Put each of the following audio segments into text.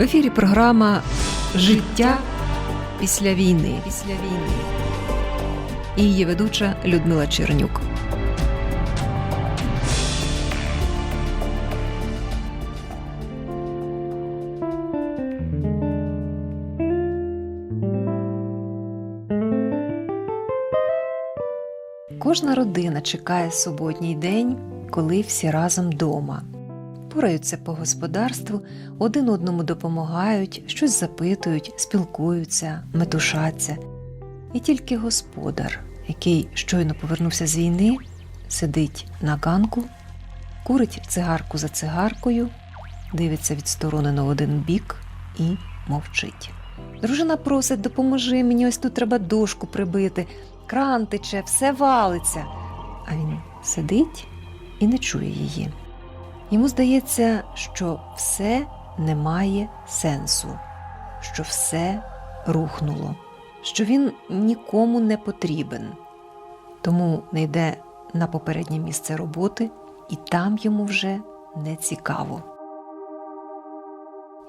В ефірі програма Життя після війни. Після війни. І її ведуча Людмила Чернюк. Кожна родина чекає суботній день, коли всі разом дома. Пораються по господарству, один одному допомагають, щось запитують, спілкуються, метушаться. І тільки господар, який щойно повернувся з війни, сидить на ганку, курить цигарку за цигаркою, дивиться відсторонено в один бік і мовчить. Дружина просить, допоможи мені, ось тут треба дошку прибити, кран тече, все валиться. А він сидить і не чує її. Йому здається, що все не має сенсу, що все рухнуло, що він нікому не потрібен, тому не йде на попереднє місце роботи, і там йому вже не цікаво.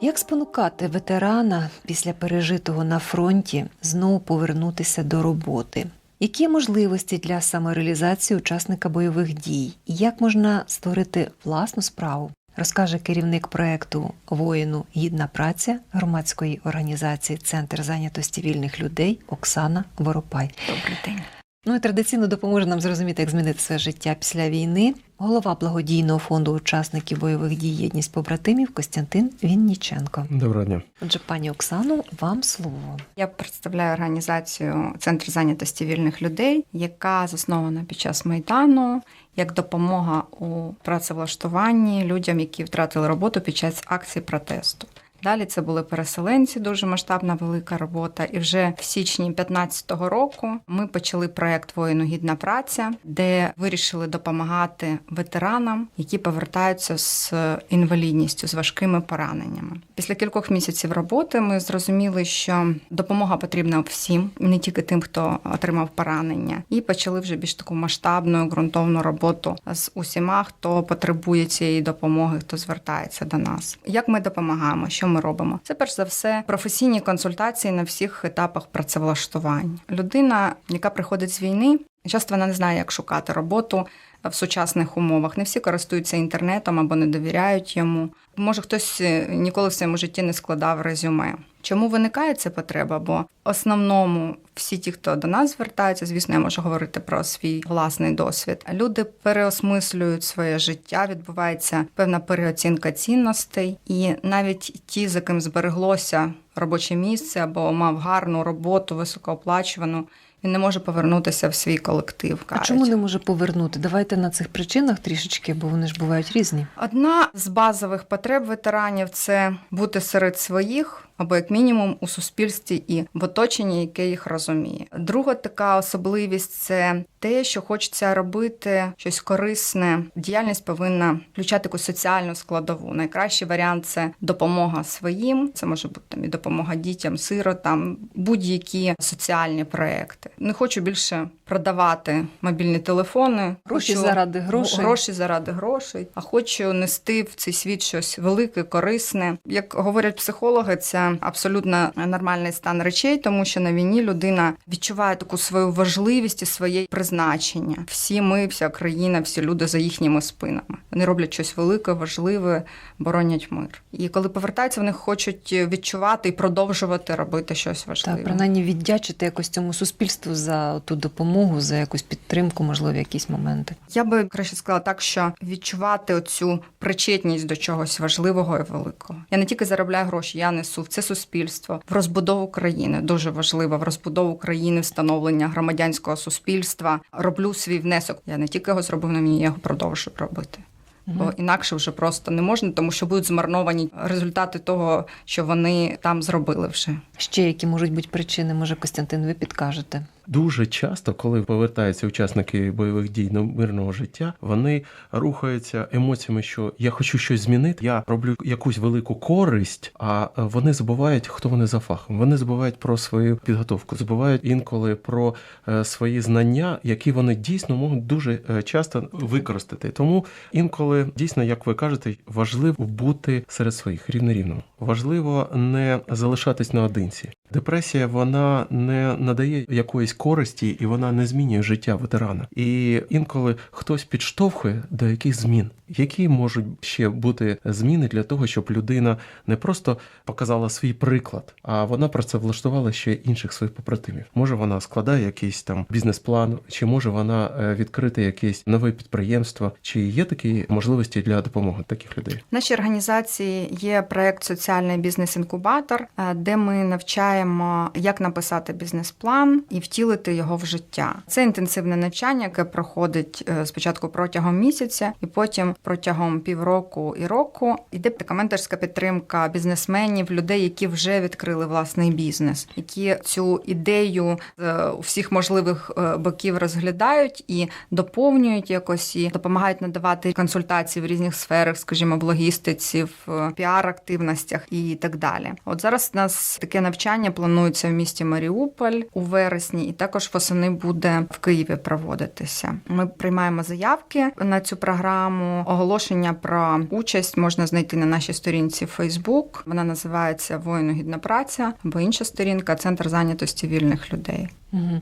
Як спонукати ветерана після пережитого на фронті знову повернутися до роботи? Які можливості для самореалізації учасника бойових дій? І як можна створити власну справу? Розкаже керівник проекту Воїну гідна праця громадської організації Центр зайнятості вільних людей Оксана Воропай. Добрий день. Ну і традиційно допоможе нам зрозуміти, як змінити своє життя після війни. Голова благодійного фонду учасників бойових дій єдність побратимів Костянтин Вінніченко. Доброго дня. Отже, пані Оксано, вам слово. Я представляю організацію Центр зайнятості вільних людей, яка заснована під час майдану як допомога у працевлаштуванні людям, які втратили роботу під час акції протесту. Далі це були переселенці, дуже масштабна велика робота. І вже в січні 2015 року ми почали проект Воїну гідна праця, де вирішили допомагати ветеранам, які повертаються з інвалідністю, з важкими пораненнями. Після кількох місяців роботи ми зрозуміли, що допомога потрібна всім, не тільки тим, хто отримав поранення, і почали вже більш таку масштабну ґрунтовну роботу з усіма, хто потребує цієї допомоги, хто звертається до нас. Як ми допомагаємо? Що ми робимо? Це перш за все професійні консультації на всіх етапах працевлаштування. Людина, яка приходить з війни, часто вона не знає, як шукати роботу в сучасних умовах. Не всі користуються інтернетом або не довіряють йому. Може, хтось ніколи в своєму житті не складав резюме. Чому виникає ця потреба? Бо основному всі ті, хто до нас звертаються, звісно, я можу говорити про свій власний досвід. Люди переосмислюють своє життя, відбувається певна переоцінка цінностей, і навіть ті, за ким збереглося робоче місце або мав гарну роботу, високооплачувану. Він не може повернутися в свій колектив. А чому не може повернути? Давайте на цих причинах трішечки, бо вони ж бувають різні. Одна з базових потреб ветеранів це бути серед своїх. Або як мінімум у суспільстві і в оточенні, яке їх розуміє. Друга така особливість це те, що хочеться робити щось корисне. Діяльність повинна включати таку соціальну складову. Найкращий варіант це допомога своїм. Це може бути там і допомога дітям, сиротам, будь-які соціальні проекти. Не хочу більше продавати мобільні телефони, Гроші хочу заради грошей. гроші заради грошей, а хочу нести в цей світ щось велике, корисне. Як говорять психологи, це абсолютно нормальний стан речей, тому що на війні людина відчуває таку свою важливість і своє призначення. Всі ми, вся країна, всі люди за їхніми спинами. Вони роблять щось велике, важливе, боронять мир. І коли повертаються, вони хочуть відчувати і продовжувати робити щось важливе. Так, принаймні віддячити якось цьому суспільству за ту допомогу, за якусь підтримку, можливо, якісь моменти. Я би краще сказала так, що відчувати оцю причетність до чогось важливого і великого. Я не тільки заробляю гроші, я несу в це суспільство, в розбудову країни дуже важливо, в розбудову країни, встановлення громадянського суспільства. Роблю свій внесок. Я не тільки його зробив але мені, я його продовжую робити. Бо інакше вже просто не можна, тому що будуть змарновані результати того, що вони там зробили вже. Ще які можуть бути причини, може, Костянтин, ви підкажете? Дуже часто, коли повертаються учасники бойових дій до мирного життя, вони рухаються емоціями, що я хочу щось змінити, я роблю якусь велику користь, а вони забувають, хто вони за фахом. Вони забувають про свою підготовку, забувають інколи про е, свої знання, які вони дійсно можуть дуже е, часто використати. Тому інколи дійсно, як ви кажете, важливо бути серед своїх рівнорівно. Важливо не залишатись наодинці. Депресія вона не надає якоїсь користі і вона не змінює життя ветерана. І інколи хтось підштовхує до яких змін, які можуть ще бути зміни для того, щоб людина не просто показала свій приклад, а вона працевлаштувала ще інших своїх побратимів. Може, вона складає якийсь там бізнес-план, чи може вона е, відкрити якесь нове підприємство, чи є такі можливості для допомоги таких людей? В нашій організації є проект Соціальний бізнес-інкубатор, е, де ми навчаємо, як написати бізнес-план і втілити його в життя. Це інтенсивне навчання, яке проходить е, спочатку протягом місяця, і потім протягом півроку і року іде така менторська підтримка бізнесменів, людей, які вже відкрили власний бізнес, які цю ідею з усіх можливих е, боків розглядають і доповнюють якось і допомагають надавати консультації в різних сферах, скажімо, в логістиці, в піар-активностях і так далі. От зараз у нас таке навчання планується в місті Маріуполь у вересні, і також восени буде в Києві проводитися. Ми приймаємо заявки на цю програму. Оголошення про участь можна знайти на нашій сторінці Facebook. Вона називається Воїну гідна праця або інша сторінка Центр зайнятості вільних людей.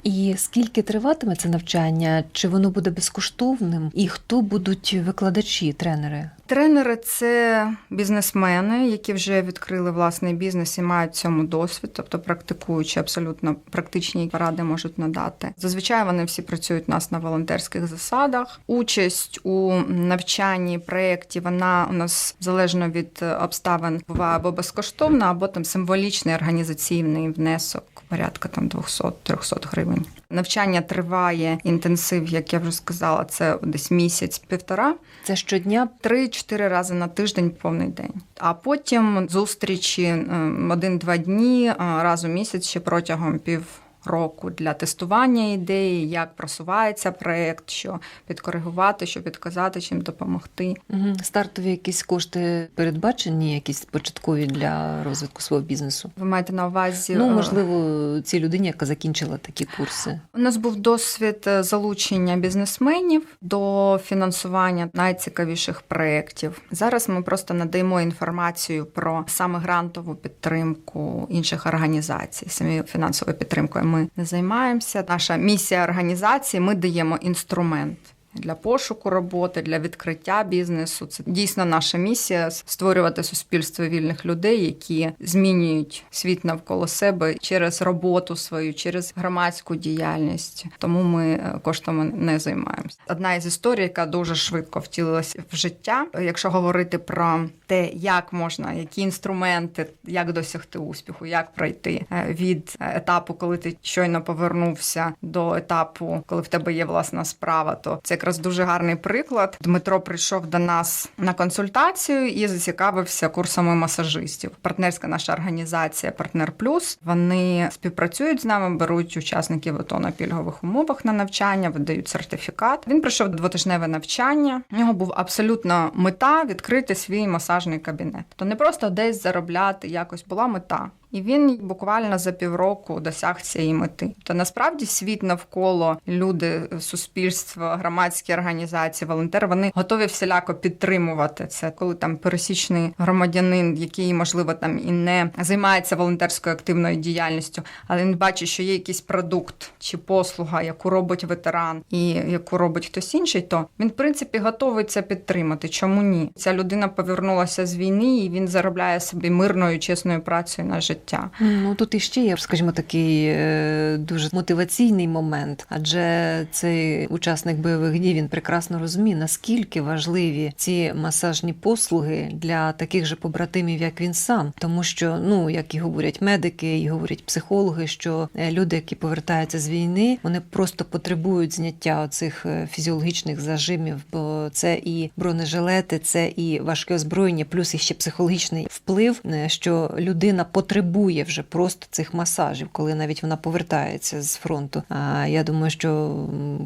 І скільки триватиме це навчання? Чи воно буде безкоштовним? І хто будуть викладачі, тренери? Тренери це бізнесмени, які вже відкрили власний бізнес і мають цьому досвід, тобто практикуючи абсолютно практичні поради можуть надати. Зазвичай вони всі працюють у нас на волонтерських засадах. Участь у навчанні проєкті вона у нас залежно від обставин буває або безкоштовна, або там символічний організаційний внесок порядка там 200-300 гривень. Навчання триває інтенсив, як я вже сказала, це десь місяць-півтора. Це щодня? Три-чотири рази на тиждень повний день. А потім зустрічі ем, один-два дні раз у місяць ще протягом пів. Року для тестування ідеї, як просувається проект, що підкоригувати, що підказати, чим допомогти. Угу. Стартові якісь кошти передбачені, якісь початкові для розвитку свого бізнесу? Ви маєте на увазі Ну, е, можливо, цій людині, яка закінчила такі курси. У нас був досвід е, залучення бізнесменів до фінансування найцікавіших проєктів. Зараз ми просто надаємо інформацію про саме грантову підтримку інших організацій. Самі фінансовою підтримкою ми не займаємося. Наша місія організації ми даємо інструмент. Для пошуку роботи, для відкриття бізнесу це дійсно наша місія створювати суспільство вільних людей, які змінюють світ навколо себе через роботу свою, через громадську діяльність. Тому ми е, коштами не займаємося. Одна із історій, яка дуже швидко втілилася в життя, якщо говорити про те, як можна, які інструменти, як досягти успіху, як пройти е, від етапу, коли ти щойно повернувся до етапу, коли в тебе є власна справа, то це якраз дуже гарний приклад. Дмитро прийшов до нас на консультацію і зацікавився курсами масажистів. Партнерська наша організація Партнер Плюс. Вони співпрацюють з нами, беруть учасників АТО на пільгових умовах на навчання, видають сертифікат. Він пройшов двотижневе навчання. У нього був абсолютно мета відкрити свій масажний кабінет. То не просто десь заробляти, якось була мета. І він буквально за півроку досяг цієї мети. То насправді світ навколо люди, суспільство, громадські організації, волонтери вони готові всіляко підтримувати це, коли там пересічний громадянин, який можливо там і не займається волонтерською активною діяльністю, але він бачить, що є якийсь продукт чи послуга, яку робить ветеран, і яку робить хтось інший, то він в принципі готовий це підтримати. Чому ні? Ця людина повернулася з війни, і він заробляє собі мирною чесною працею на життя. Ну тут іще є, скажімо, такий е, дуже мотиваційний момент, адже цей учасник бойових дій він прекрасно розуміє, наскільки важливі ці масажні послуги для таких же побратимів, як він сам, тому що, ну як і говорять медики, і говорять психологи, що е, люди, які повертаються з війни, вони просто потребують зняття цих фізіологічних зажимів, бо це і бронежилети, це і важке озброєння, плюс іще психологічний вплив, е, що людина потребує вже просто цих масажів, коли навіть вона повертається з фронту. А я думаю, що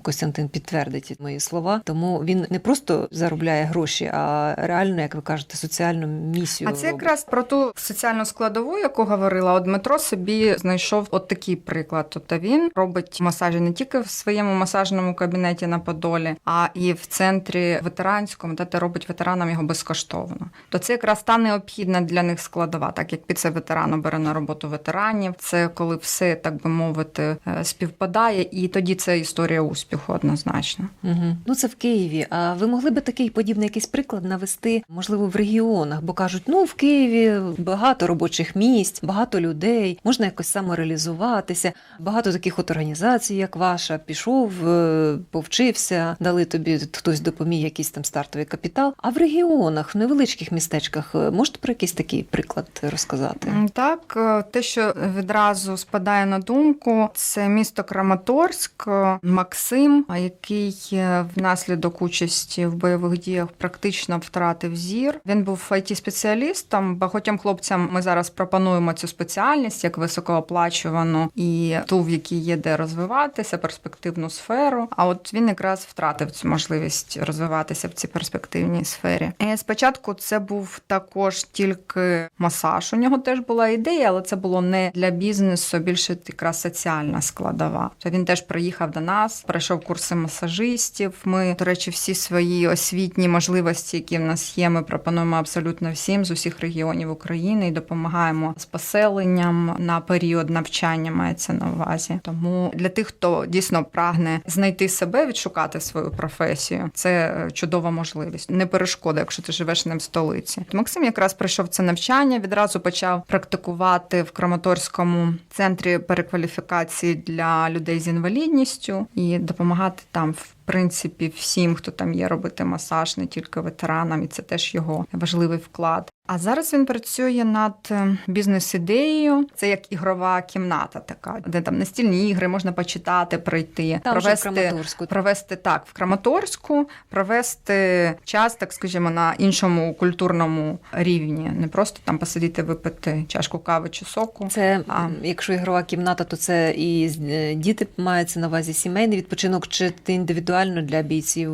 Костянтин підтвердить мої слова. Тому він не просто заробляє гроші, а реально, як ви кажете, соціальну місію. А це робить. якраз про ту соціальну складову, яку говорила. От Дмитро собі знайшов от такий приклад. Тобто він робить масажі не тільки в своєму масажному кабінеті на Подолі, а і в центрі ветеранському, де робить ветеранам його безкоштовно. То це якраз та необхідна для них складова, так як під це ветеран бере на роботу ветеранів. Це коли все так би мовити е, співпадає, і тоді це історія успіху однозначно. Угу. Ну це в Києві. А ви могли би такий подібний якийсь приклад навести, можливо, в регіонах, бо кажуть, ну в Києві багато робочих місць, багато людей, можна якось самореалізуватися. Багато таких от організацій, як ваша, пішов, е, повчився, дали тобі хтось допоміг, якийсь там стартовий капітал. А в регіонах, в невеличких містечках, е, можете про якийсь такий приклад розказати? М, Так, е, те, що відразу спадає на думку, це місто Краматорськ, е, Максим, який е, внаслідок участі в бойових діях практично втратив зір. Він був it спеціалістом Багатьом хлопцям ми зараз пропонуємо цю спеціальність як високооплачувану і ту, в якій є де розвиватися, перспективну сферу. А от він якраз втратив цю можливість розвиватися в цій перспективній сфері. І спочатку це був також тільки масаж. У нього теж була ідея, але це було не для бізнесу, більше якраз соціальна складова. То він теж приїхав до нас, пройшов курси масажистів. Ми, до речі, всі свої освітні можливості, які в нас є, ми пропонуємо абсолютно всім з усіх регіонів України і допомагаємо з поселенням на період навчання. Мається на увазі. Тому для тих, хто дійсно прагне знайти себе, відшукати свою професію, це е, чудова можливість. Не перешкода, якщо ти живеш не в столиці. То Максим якраз пройшов це навчання, відразу почав практикувати в Краматорському центрі перекваліфікації для людей з інвалідністю і допомагати там в. принципі, всім, хто там є, робити масаж, не тільки ветеранам, і це теж його важливий вклад. А зараз він працює над е, бізнес-ідеєю. Це як ігрова кімната, така, де там настільні ігри можна почитати, пройти, Там же в провести Краматорську. провести так в Краматорську, провести час, так скажімо, на іншому культурному рівні, не просто там посидіти, випити чашку кави чи соку. Це А. якщо ігрова кімната, то це і е, діти мається на увазі сімейний відпочинок, чи ти індивідуально для бійців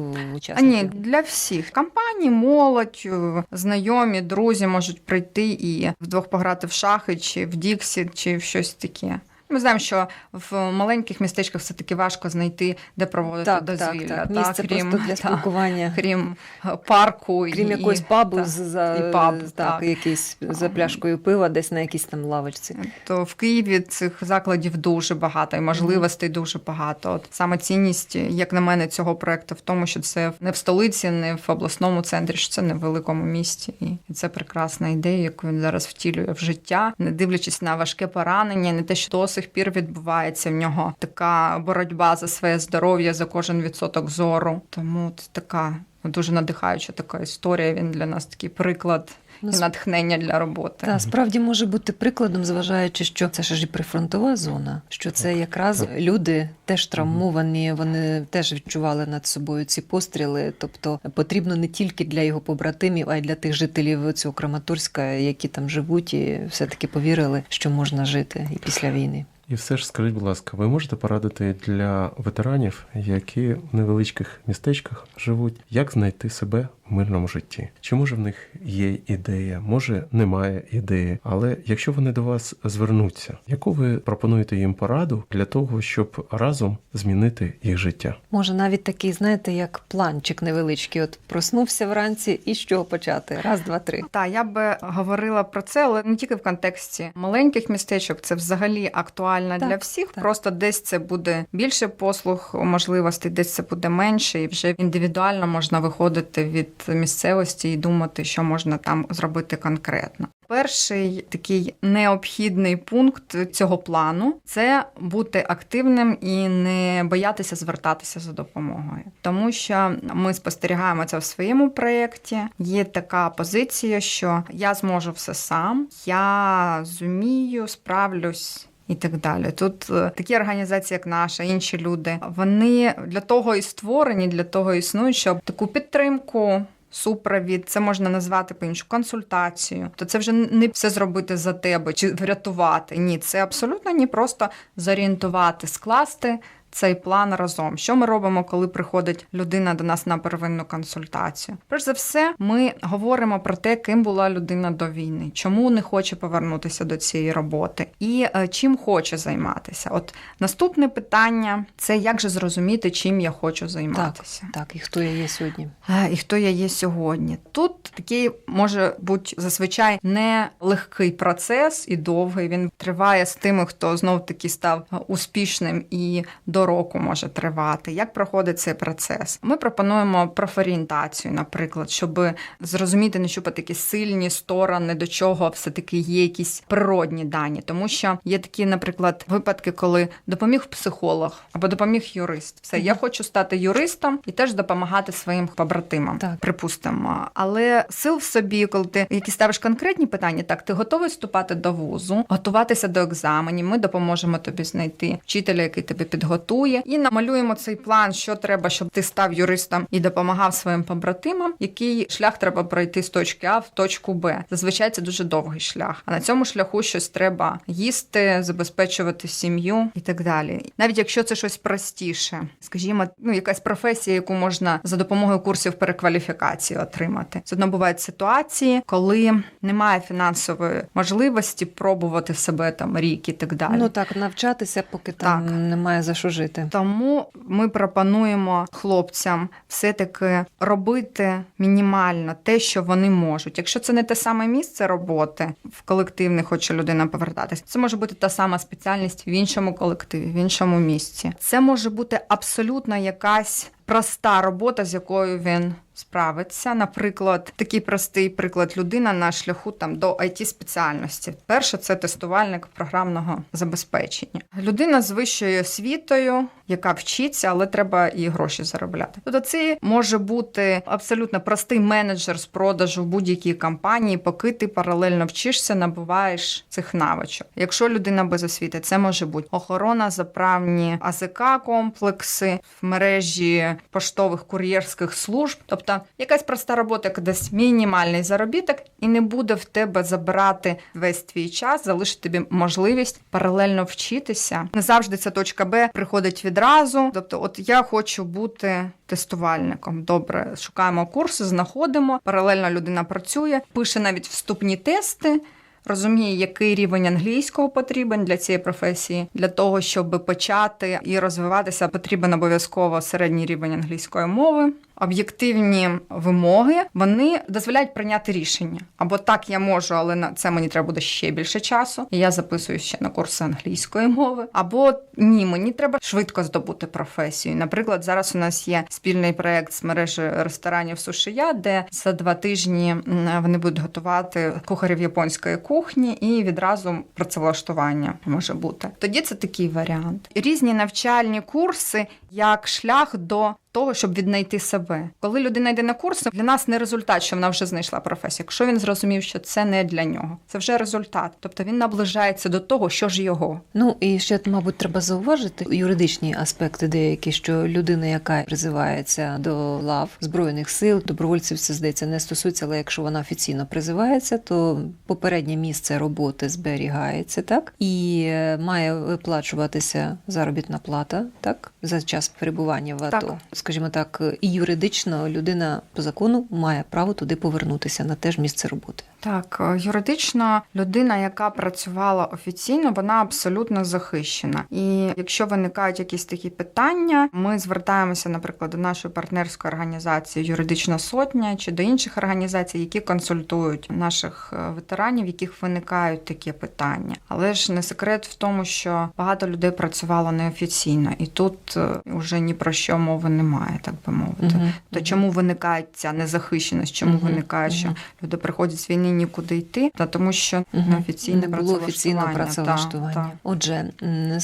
А ні, для всіх компанії, молодь, е, знайомі, друзі можуть прийти і вдвох пограти в шахи, чи в Діксі, чи в щось таке. Ми знаємо, що в маленьких містечках все таки важко знайти, де проводити так, дозвілля. так, так. та, Місце просто для та, крім е, парку Крім і, якогось пабу та, за і паб, так, так. якийсь за пляшкою пива, десь на якійсь там лавочці. То в Києві цих закладів дуже багато і можливостей дуже багато. От саме цінність, як на мене, цього проекту в тому, що це не в столиці, не в обласному центрі, що це не в великому місті. І це прекрасна ідея, яку він зараз втілює в життя, не дивлячись на важке поранення, не те, що до сих пір відбувається в нього така боротьба за своє здоров'я, за кожен відсоток зору. Тому це така дуже надихаюча така історія. Він для нас такий приклад Ну, і натхнення для роботи. Та справді може бути прикладом, зважаючи, що це ж і прифронтова зона, що це якраз люди теж травмовані, вони теж відчували над собою ці постріли. Тобто потрібно не тільки для його побратимів, а й для тих жителів цього Краматорська, які там живуть, і все таки повірили, що можна жити і після війни. І все ж скажіть, будь ласка, ви можете порадити для ветеранів, які в невеличких містечках живуть, як знайти себе мирному житті? Чи може в них є ідея, може немає ідеї, але якщо вони до вас звернуться, яку ви пропонуєте їм пораду для того, щоб разом змінити їх життя? Може, навіть такий, знаєте, як планчик невеличкий. От проснувся вранці, і з чого почати? Раз, два, три. Так, я би говорила про це, але не тільки в контексті маленьких містечок, це взагалі актуально Так, для всіх. так. Просто десь це буде більше послуг можливостей, десь це буде менше, і вже індивідуально можна виходити від місцевості і думати, що можна там зробити конкретно. Перший такий необхідний пункт цього плану це бути активним і не боятися звертатися за допомогою, тому що ми спостерігаємо це в своєму проєкті. Є така позиція, що я зможу все сам, я зумію, справлюсь. І так далі. Тут е, такі організації, як наша, інші люди, вони для того і створені, для того існують, щоб таку підтримку. Супровід, це можна назвати по іншу консультацію. То це вже не все зробити за тебе чи врятувати. Ні, це абсолютно ні, просто зорієнтувати, скласти цей план разом. Що ми робимо, коли приходить людина до нас на первинну консультацію? Перш за все, ми говоримо про те, ким була людина до війни, чому не хоче повернутися до цієї роботи, і е, чим хоче займатися. От наступне питання це як же зрозуміти, чим я хочу займатися. Так, і хто я є сьогодні? Е, І хто я є сьогодні? Тут такий може бути зазвичай не легкий процес і довгий. Він триває з тими, хто знов таки став успішним і до року може тривати. Як проходить цей процес? Ми пропонуємо профорієнтацію, наприклад, щоб зрозуміти, нащупати якісь сильні сторони, до чого все-таки є якісь природні дані, тому що є такі, наприклад, випадки, коли допоміг психолог або допоміг юрист. Все, я хочу стати юристом і теж допомагати своїм побратимам. Так. Припустимо, але сил в собі, коли ти які ставиш конкретні питання, так ти готовий вступати до вузу, готуватися до екзаменів. Ми допоможемо тобі знайти вчителя, який тебе підготує, і намалюємо цей план, що треба, щоб ти став юристом і допомагав своїм побратимам. Який шлях треба пройти з точки А в точку Б. Зазвичай це дуже довгий шлях. А на цьому шляху щось треба їсти, забезпечувати сім'ю і так далі. Навіть якщо це щось простіше, скажімо, ну якась професія, яку можна за допомогою курсів перекваліфікації отримати. Все одно бувають ситуації, коли немає фінансової можливості пробувати себе там рік і так далі. Ну так, навчатися, поки там Так. немає за що жити. Тому ми пропонуємо хлопцям все-таки робити мінімально те, що вони можуть. Якщо це не те саме місце роботи в колектив, не хоче людина повертатися, це може бути та сама спеціальність в іншому колективі, в іншому місці. Це може бути абсолютно якась проста робота, з якою він справиться. Наприклад, такий простий приклад людина на шляху там до it спеціальності. Перше це тестувальник програмного забезпечення. Людина з вищою освітою, яка вчиться, але треба і гроші заробляти. Тобто, це може бути абсолютно простий менеджер з продажу в будь-якій компанії, поки ти паралельно вчишся, набуваєш цих навичок. Якщо людина без освіти, це може бути охорона, заправні АЗК комплекси в мережі поштових кур'єрських служб, тобто якась проста робота, яка дасть мінімальний заробіток, і не буде в тебе забирати весь твій час, залишити тобі можливість паралельно вчитися. Не завжди ця точка Б приходить відразу. Тобто, от я хочу бути тестувальником. Добре, шукаємо курси, знаходимо. Паралельно людина працює, пише навіть вступні тести. Розуміє, який рівень англійського потрібен для цієї професії. Для того, щоб почати і розвиватися, потрібен обов'язково середній рівень англійської мови. Об'єктивні вимоги вони дозволяють прийняти рішення. Або так я можу, але на це мені треба буде ще більше часу. І я записую ще на курси англійської мови. Або ні, мені треба швидко здобути професію. Наприклад, зараз у нас є спільний проект з мережі ресторанів Сушия, де за два тижні вони будуть готувати кухарів японської кухні і відразу працевлаштування може бути. Тоді це такий варіант. Різні навчальні курси як шлях до того, щоб віднайти себе. Коли людина йде на курси, для нас не результат, що вона вже знайшла професію. Якщо він зрозумів, що це не для нього, це вже результат. Тобто він наближається до того, що ж його. Ну і ще, мабуть, треба зауважити юридичні аспекти деякі, що людина, яка призивається до лав збройних сил, добровольців це здається не стосується, але якщо вона офіційно призивається, то попереднє місце роботи зберігається, так і е, має виплачуватися заробітна плата, так за час перебування в АТО. Так. Скажімо так, і юридично людина по закону має право туди повернутися на те ж місце роботи. Так, е, юридично людина, яка працювала офіційно, вона абсолютно захищена. І якщо виникають якісь такі питання, ми звертаємося, наприклад, до нашої партнерської організації Юридична сотня чи до інших організацій, які консультують наших е, ветеранів, в яких виникають такі питання. Але ж не секрет в тому, що багато людей працювало неофіційно, і тут е, вже ні про що мови немає, так би мовити. Мгм. То чому виникає ця незахищеність? Чому Мгм, виникає, що люди приходять з війни нікуди йти? Та тому, що угу. не було офіційне працевлаштування. Та, та. Отже,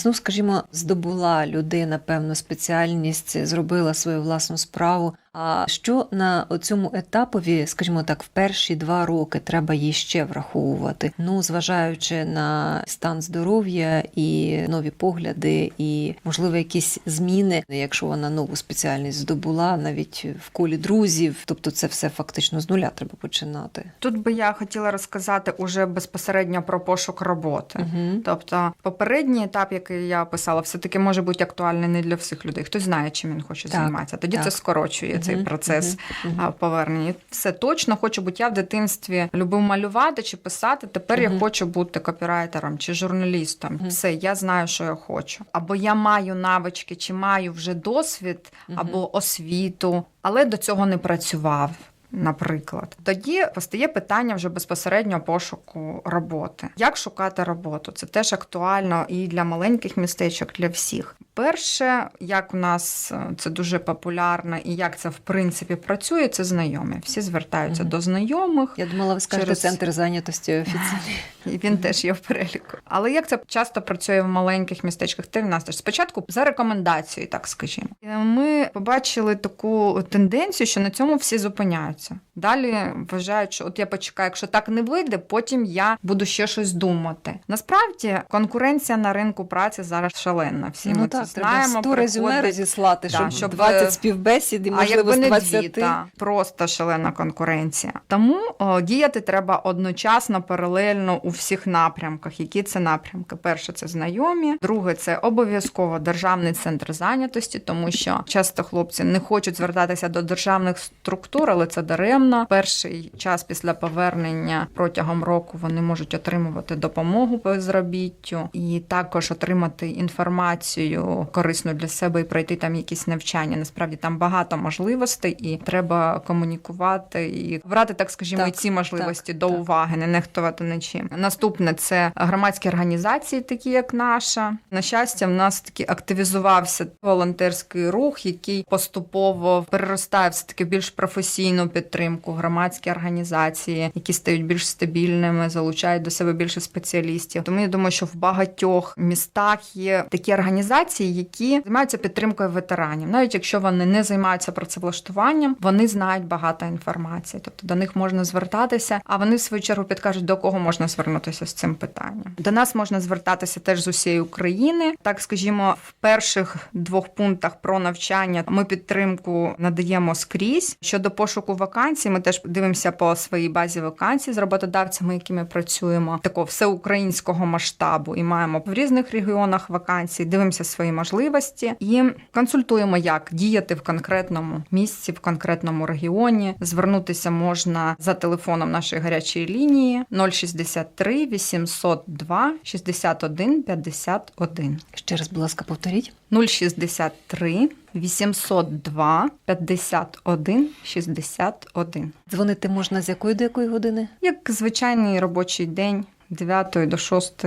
ну скажімо, здобула людина певну спеціальність, зробила свою власну справу. А що на цьому етапові, скажімо так, в перші два роки треба їй ще враховувати? Ну, зважаючи на стан здоров'я і нові погляди, і можливо якісь зміни, якщо вона нову спеціальність здобула, навіть в колі друзів, тобто це все фактично з нуля треба починати. Тут би я хотіла розказати уже безпосередньо про пошук роботи. Угу. Тобто, попередній етап, який я описала, все таки може бути актуальний не для всіх людей. Хтось знає, чим він хоче Так, займатися. Тоді так. це скорочує цей процес повернення. Все точно хочу бути. Я в дитинстві любив малювати чи писати. Тепер я хочу бути копірайтером чи журналістом. Все, я знаю, що я хочу. Або я маю навички, чи маю вже досвід, або освіту, але до цього не працював. Наприклад, тоді постає питання вже безпосередньо пошуку роботи. Як шукати роботу? Це теж актуально і для маленьких містечок, для всіх. Перше, як у нас е, це дуже популярно, і як це в принципі працює, це знайомі. Всі звертаються Мгм. до знайомих. Я думала, ви скажете Через- центр зайнятості офіційний. І він теж є в переліку. Але як це часто працює в маленьких містечках, ти в нас теж спочатку за рекомендацією, так скажімо. Ми побачили таку тенденцію, що на цьому всі зупиняються. Далі вважають, що от я почекаю, якщо так не вийде, потім я буду ще щось думати. Насправді конкуренція на ринку праці зараз шалена. Всі ми ну це так, треба знаємо. 100 резюме розіслати, Да, щоб, щоб, 20 е, співбесід і, а можливо, не 20. дві, та, просто шалена конкуренція. Тому о, діяти треба одночасно, паралельно у всіх напрямках. Які це напрямки? Перше це знайомі, друге це обов'язково державний центр зайнятості, тому що часто хлопці не хочуть звертатися до державних структур, але це даремно. Перший час після повернення протягом року вони можуть отримувати допомогу по безробіттю і також отримати інформацію корисну для себе і пройти там якісь навчання. Насправді там багато можливостей, і треба комунікувати і брати, так скажімо, Так, і ці можливості так, до так. уваги, не нехтувати нічим. Наступне це громадські організації, такі як наша. На щастя, в нас таки активізувався волонтерський рух, який поступово переростає все таки більш професійну підтримку. Громадські організації, які стають більш стабільними, залучають до себе більше спеціалістів. Тому я думаю, що в багатьох містах є такі організації, які займаються підтримкою ветеранів, навіть якщо вони не займаються працевлаштуванням, вони знають багато інформації, тобто до них можна звертатися, а вони в свою чергу підкажуть, до кого можна звернутися з цим питанням. До нас можна звертатися теж з усієї України. Так скажімо, в перших двох пунктах про навчання ми підтримку надаємо скрізь. Щодо пошуку вакансій, ми теж дивимося по своїй базі вакансій з роботодавцями, якими працюємо такого всеукраїнського масштабу, і маємо в різних регіонах вакансій, дивимося свої можливості і консультуємо, як діяти в конкретному місці, в конкретному регіоні. Звернутися можна за телефоном нашої гарячої лінії 063 802 61 51. Ще раз, будь ласка, повторіть. 063 802 51 61. Дзвонити можна з якої до якої години? Як звичайний робочий день, 9 до 6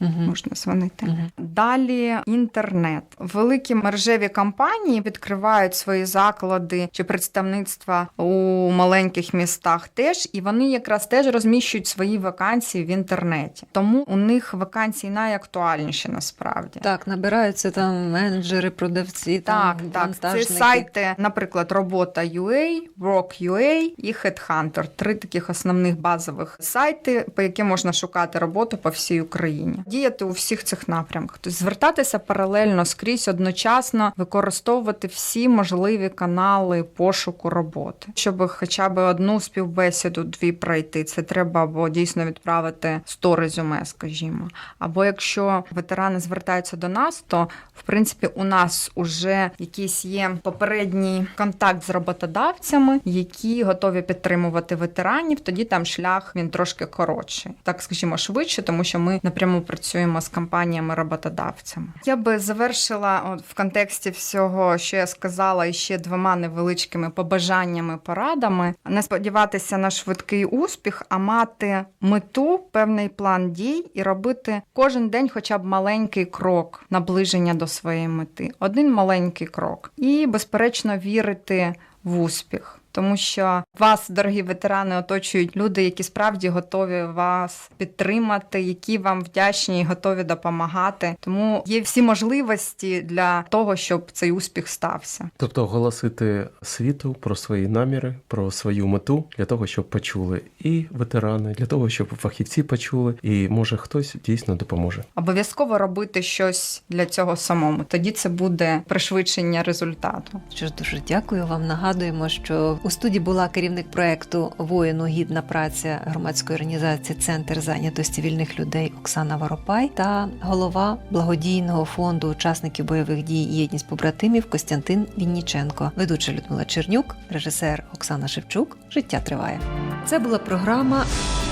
Угу. можна дзвонити. Мгм. Далі інтернет. Великі мережеві компанії відкривають свої заклади чи представництва у маленьких містах теж, і вони якраз теж розміщують свої вакансії в інтернеті. Тому у них вакансії найактуальніші насправді. Так, набираються там менеджери, продавці, Так, там, так. Це сайти, наприклад, робота.ua, Work.ua і Headhunter. Три таких основних базових сайти, по яким можна шукати роботу по всій Україні. Діяти у всіх цих напрямках, тобто звертатися паралельно скрізь одночасно, використовувати всі можливі канали пошуку роботи, щоб хоча б одну співбесіду дві пройти. Це треба або дійсно відправити 100 резюме, скажімо. Або якщо ветерани звертаються до нас, то в принципі у нас уже якийсь є попередній контакт з роботодавцями, які готові підтримувати ветеранів. Тоді там шлях він трошки коротший, так скажімо, швидше, тому що ми напряму працюємо з компаніями-роботодавцями. Я би завершила от в контексті всього, що я сказала, і ще двома невеличкими побажаннями, порадами. Не сподіватися на швидкий успіх, а мати мету, певний план дій і робити кожен день, хоча б маленький крок наближення до своєї мети. Один маленький крок, і безперечно вірити в успіх. Тому що вас, дорогі ветерани, оточують люди, які справді готові вас підтримати, які вам вдячні і готові допомагати. Тому є всі можливості для того, щоб цей успіх стався. Тобто оголосити світу про свої наміри, про свою мету для того, щоб почули і ветерани, для того, щоб фахівці почули, і може хтось дійсно допоможе. Обов'язково робити щось для цього самому. Тоді це буде пришвидшення результату. Що ж дуже дякую вам. Нагадуємо, що у студії була керівник проекту Воїну гідна праця громадської організації Центр зайнятості вільних людей Оксана Воропай та голова благодійного фонду учасників бойових дій Єдність побратимів Костянтин Вінніченко, ведуча Людмила Чернюк, режисер Оксана Шевчук. Життя триває. Це була програма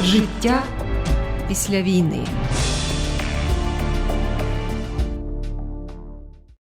Життя після війни.